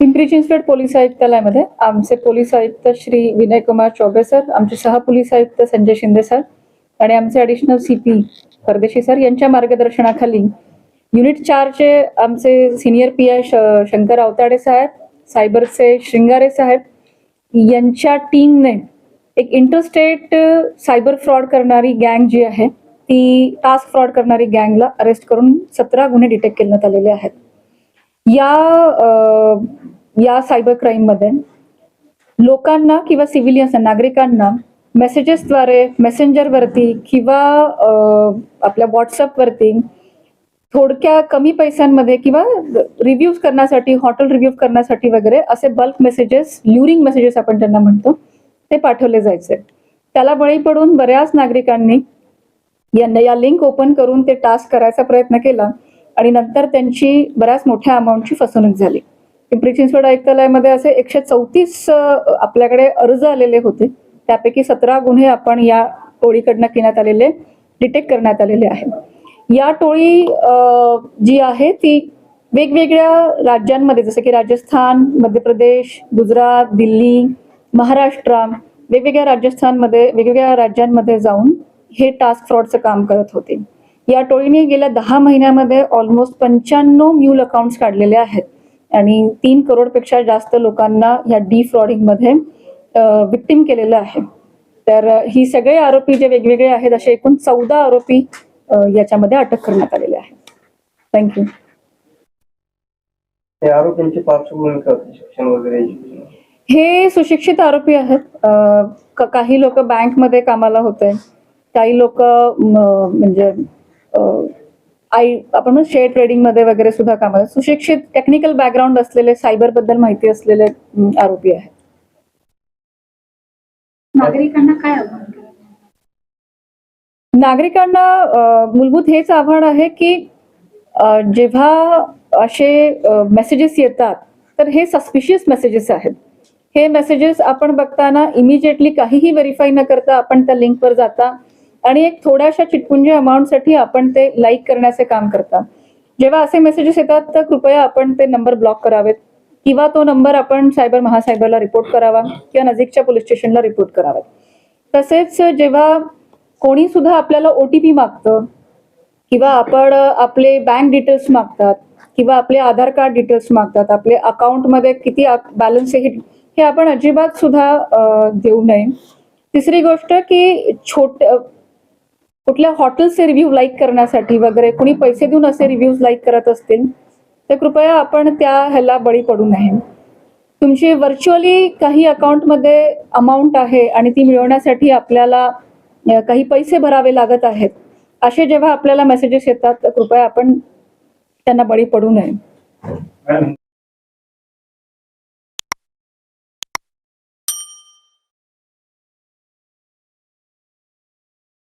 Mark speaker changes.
Speaker 1: Pimpri Chinchwad police आयुक्तालयामध्ये आमचे police आयुक्त Shri Vinay Kumar Choubey sir आमचे सहपोलीस आयुक्त संजय शिंदे सर आणि आमचे additional C P Pardeshi sir यांच्या मार्गदर्शनाखाली युनिट चारचे आमचे senior P I Shankar Awatade साहेब सायबरचे श्रृंगारे साहेब यांच्या टीमने एक इंटरस्टेट सायबर फ्रॉड करणारी गँग जी आहे ती टास्क फ्रॉड करणारी गँगला अरेस्ट करून सतरा गुन्हे डिटेक्ट करण्यात आलेले आहेत. या या सायबर क्राईममध्ये लोकांना किंवा सिव्हिलियन्स नागरिकांना मेसेजेसद्वारे मेसेंजरवरती किंवा आपल्या आपल्या व्हॉट्सअपवरती थोडक्या कमी पैशांमध्ये किंवा रिव्ह्यूज करण्यासाठी हॉटेल रिव्ह्यू करण्यासाठी वगैरे असे बल्क मेसेजेस ल्युरिंग मेसेजेस आपण त्यांना म्हणतो ते पाठवले जायचे. त्याला बळी पडून बऱ्याच नागरिकांनी यांना या लिंक ओपन करून ते टास्क करायचा प्रयत्न केला आणि नंतर त्यांची बऱ्याच मोठ्या अमाऊंटची फसवणूक झाली. पिंपरी चिंचवड आयुक्तालयामध्ये असे एकशे चौतीस आपल्याकडे अर्ज आलेले होते. त्यापैकी सतरा गुन्हे आपण या टोळीकडनं घेण्यात आलेले डिटेक्ट करण्यात आलेले आहेत. या टोळी जी आहे ती वेगवेगळ्या राज्यांमध्ये जसं की राजस्थान मध्य प्रदेश गुजरात दिल्ली महाराष्ट्र वेगवेगळ्या राजस्थानमध्ये वेगवेगळ्या राज्यांमध्ये जाऊन हे टास्क फ्रॉडचं काम करत होते. या टोळीने गेल्या दहा महिन्यामध्ये ऑलमोस्ट पंच्याण्णव म्यूल अकाउंट्स काढलेले आहेत. आणि तीन करोडपेक्षा जास्त लोकांना ह्या डी फ्रॉडिंगमध्ये विक्टिम केलेलं आहे. तर ही सगळे आरोपी जे वेगवेगळे आहेत असे एकूण चौदा आरोपी याच्यामध्ये अटक करण्यात आलेले आहेत थँक्यू
Speaker 2: हे शिक्षण वगैरे?
Speaker 1: हे सुशिक्षित आरोपी आहेत. काही लोक बँकमध्ये कामाला होते. काही लोक म्हणजे आई आपण शेअर ट्रेडिंगमध्ये वगैरे सुद्धा कामाला सुशिक्षित टेक्निकल बॅकग्राऊंड असलेले सायबरबद्दल माहिती असलेले आरोपी आहेत.
Speaker 3: नागरिकांना काय?
Speaker 1: नागरिकांना मूलभूत हेच आव्हान आहे की जेव्हा असे मेसेजेस येतात तर हे सस्पिशियस मेसेजेस आहेत. हे मेसेजेस आपण बघताना इमिजिएटली काहीही व्हेरीफाय न करता आपण त्या लिंकवर जाता आणि एक थोड्याशा चिटपुंजी अमाऊंटसाठी आपण ते लाईक करण्याचे काम करता जेव्हा असे मेसेजेस येतात तर कृपया आपण ते नंबर ब्लॉक करावेत. किंवा तो नंबर आपण सायबर महासायबरला रिपोर्ट करावा किंवा नजीकच्या पोलीस स्टेशनला रिपोर्ट करावा तसेच जेव्हा कोणी सुद्धा आपल्याला ओ टी पी मागतं किंवा आपण आपले बँक डिटेल्स मागतात किंवा आपले आधार कार्ड डिटेल्स मागतात आपले अकाउंटमध्ये किती बॅलन्स आहे हे- आपण अजिबात सुद्धा देऊ नये. तिसरी गोष्ट की छोट कुठल्या हॉटेल्सचे रिव्ह्यू लाईक करण्यासाठी वगैरे कुणी पैसे देऊन असे रिव्ह्यूज लाईक करत असतील तर कृपया आपण त्या ह्याला बळी पडू नये. तुमची व्हर्च्युअली काही अकाउंटमध्ये अमाऊंट आहे आणि ती मिळवण्यासाठी आपल्याला काही पैसे भरावे लागत आहेत असे जेव्हा आपल्याला मेसेजेस येतात तर कृपया आपण त्यांना बळी पडू नये.